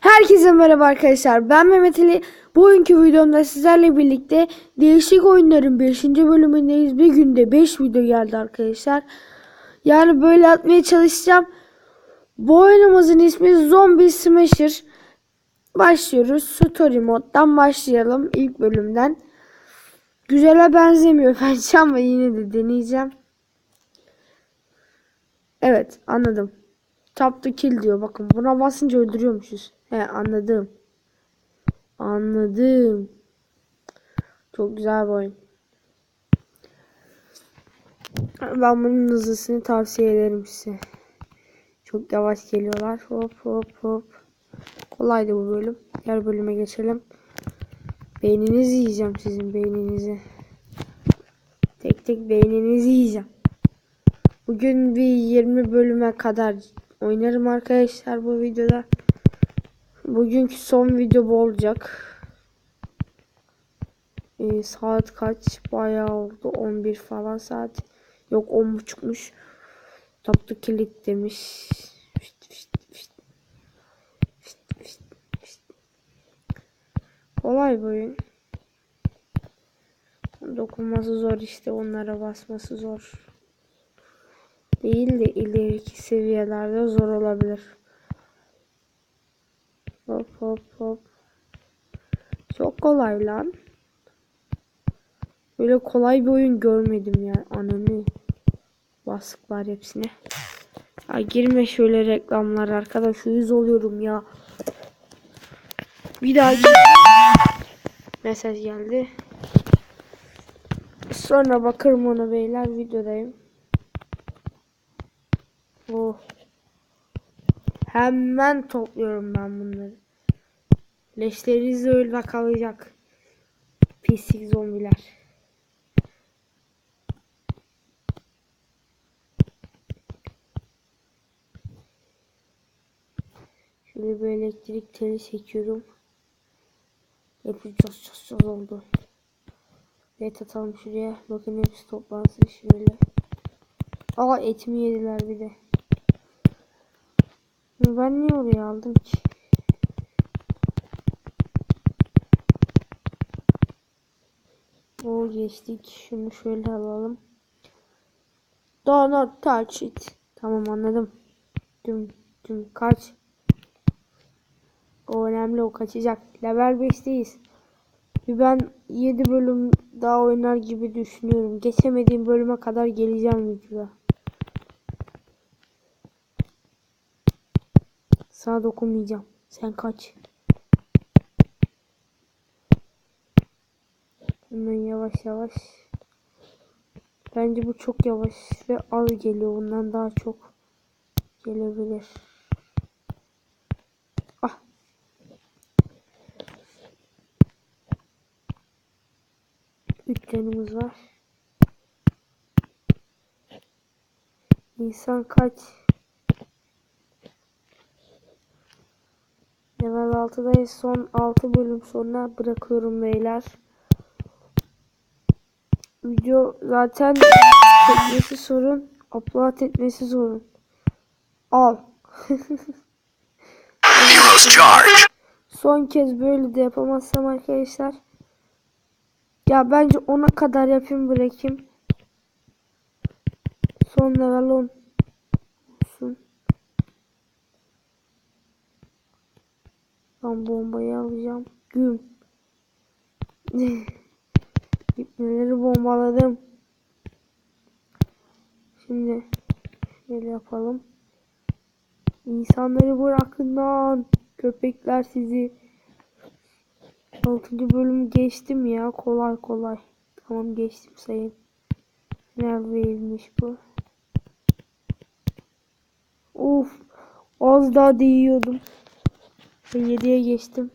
Herkese merhaba arkadaşlar. Ben Mehmet Ali. Bugünkü videomda sizlerle birlikte değişik oyunların 5. bölümündeyiz. Bir günde 5 video geldi arkadaşlar. Yani böyle atmaya çalışacağım. Bu oyunumuzun ismi Zombie Smasher. Başlıyoruz. Story moddan başlayalım ilk bölümden. Güzele benzemiyor bence ama yine de deneyeceğim. Evet anladım. Tap to kill diyor. Bakın buna basınca öldürüyormuşuz. He anladım. Anladım. Çok güzel bir oyun. Ben bunun hızlısını tavsiye ederim size. Çok yavaş geliyorlar. Hop hop hop. Kolaydı bu bölüm. Diğer bölüme geçelim. Beyninizi yiyeceğim sizin beyninizi. Tek tek beyninizi yiyeceğim. Bugün bir 20 bölüme kadar oynarım arkadaşlar bu videoda. Bugünkü son video bu olacak. Ee, saat kaç? Bayağı oldu. 11 falan saat. Yok 10.30'muş. Taptı kilit demiş. Fişt, fişt, fişt. Fişt, fişt, fişt. Kolay bu oyun. Dokunması zor işte. Onlara basması zor değil de ileriki seviyelerde zor olabilir. Hop hop hop. Çok kolay lan. Böyle kolay bir oyun görmedim ya. Ananı. Basıklar hepsine. Ya girme şöyle reklamlar arkadaş. Yüz oluyorum ya. Bir daha gir. Mesaj geldi. Sonra bakarım ona beyler videodayım. Oh. Hemen topluyorum ben bunları. Leşleriniz öyle kalacak. Pislik zombiler. Şöyle bir elektrik teli çekiyorum. Ços ços ços oldu. Evet atalım şuraya. Bakın hepsi toplansın şöyle. Aa etimi yediler bir de. Ben niye oraya aldım ki? O geçtik. Şunu şöyle alalım. Do touch it. Tamam anladım. Düm düm kaç. O önemli o kaçacak. Level 5'teyiz. Bir ben 7 bölüm daha oynar gibi düşünüyorum. Geçemediğim bölüme kadar geleceğim videoda. Sana dokunmayacağım. Sen kaç. Hemen yavaş yavaş. Bence bu çok yavaş ve az geliyor. Bundan daha çok gelebilir. Ah. Üç canımız var. İnsan kaç? Level 6'dayız. Son 6 bölüm sonra bırakıyorum beyler. Video zaten çekmesi sorun. Upload etmesi sorun. Al. Son kez böyle de yapamazsam arkadaşlar. Ya bence 10'a kadar yapayım bırakayım. Son level 10 Ben bombayı alacağım. Güm. İpneleri bombaladım. Şimdi şöyle yapalım. İnsanları bırakın lan. Köpekler sizi. 6. bölümü geçtim ya. Kolay kolay. Tamam geçtim sayın. Neredeymiş bu? Of. Az daha değiyordum. 7'ye geçtim.